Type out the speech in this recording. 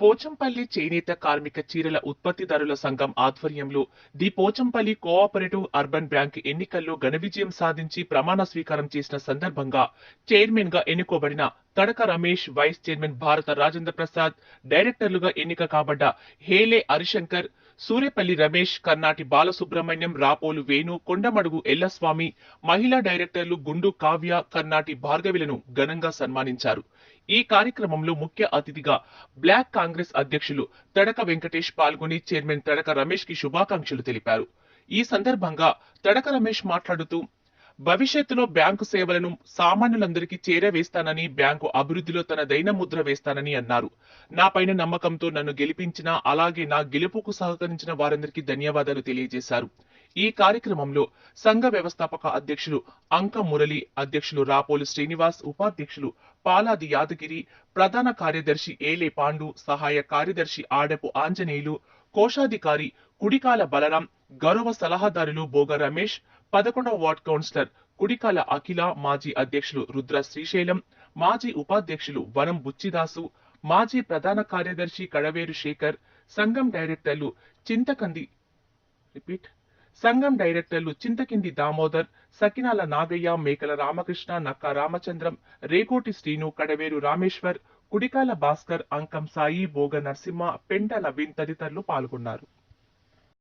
పోచంపల్లి చేనేత కార్మిక చీరల ఉత్పత్తిదారుల సంఘం ఆధ్వర్యంలో the Pochampally cooperative urban bank ఎన్నికల్లో ఘన విజయం సాధించి ప్రమాణ స్వీకారం చేసిన సందర్భంగా చైర్మన్గా ఎన్నుకోబడిన తడక రమేష్ వైస్ చైర్మన్ భారత రాజేంద్ర ప్రసాద్ డైరెక్టర్లుగా ఎన్నిక కాబడ్డ హేలే హరిశంకర్ సూర్యపల్లి రమేష్ కర్నాటి బాలసుబ్రహ్మణ్యం రాపోలు వేణు కొండమడుగు ఎల్లస్వామి మహిళా డైరెక్టర్లు గుండు కావ్య కర్నాటి భార్గవిలను ఘనంగా సన్మానించారు. ఈ కార్యక్రమంలో ముఖ్య అతిథిగా బ్లాక్ కాంగ్రెస్ అధ్యక్షులు తడక వెంకటేష్ పాల్గొని చైర్మన్ తడక రమేష్కి శుభాకాంక్షలు తెలిపారు. ఈ సందర్భంగా తడక రమేష్ మాట్లాడుతూ భవిష్యత్తులో బ్యాంకు సేవలను సామాన్యులందరికీ చేరవేస్తానని బ్యాంకు అభివృద్ధిలో తన దైన ముద్ర వేస్తానని అన్నారు. నా పైన నమ్మకంతో నన్ను గెలిపించిన అలాగే నా గెలుపుకు సహకరించిన వారందరికీ ధన్యవాదాలు తెలియజేశారు. ఈ కార్యక్రమంలో సంఘ వ్యవస్థాపక అధ్యక్షులు అంక మురళి అధ్యక్షులు రాపోలు శ్రీనివాస్ ఉపాధ్యక్షులు పాలాది యాదగిరి ప్రధాన కార్యదర్శి ఏలే పాండు సహాయ కార్యదర్శి ఆడపు ఆంజనేయులు కోశాధికారి కుడికాల బలరాం గౌరవ సలహాదారులు బోగ రమేష్ పదకొండవ వార్డ్ కౌన్సిలర్ కుడికాల అఖిల మాజీ అధ్యక్షులు రుద్ర శ్రీశైలం మాజీ ఉపాధ్యక్షులు వనం బుచ్చిదాసు మాజీ ప్రధాన కార్యదర్శి కడవేరు శేఖర్ సంఘం డైరెక్టర్లు చింతకంది రిపీట్. సంఘం డైరెక్టర్లు చింతకింది దామోదర్ సకినాల నాగయ్య మేకల రామకృష్ణ నక్క రామచంద్రం రేకోటి శ్రీను కడవేరు రామేశ్వర్ కుడికాల భాస్కర్ అంకం సాయి బోగ నరసింహ పెంట నవీన్ తదితరులు పాల్గొన్నారు.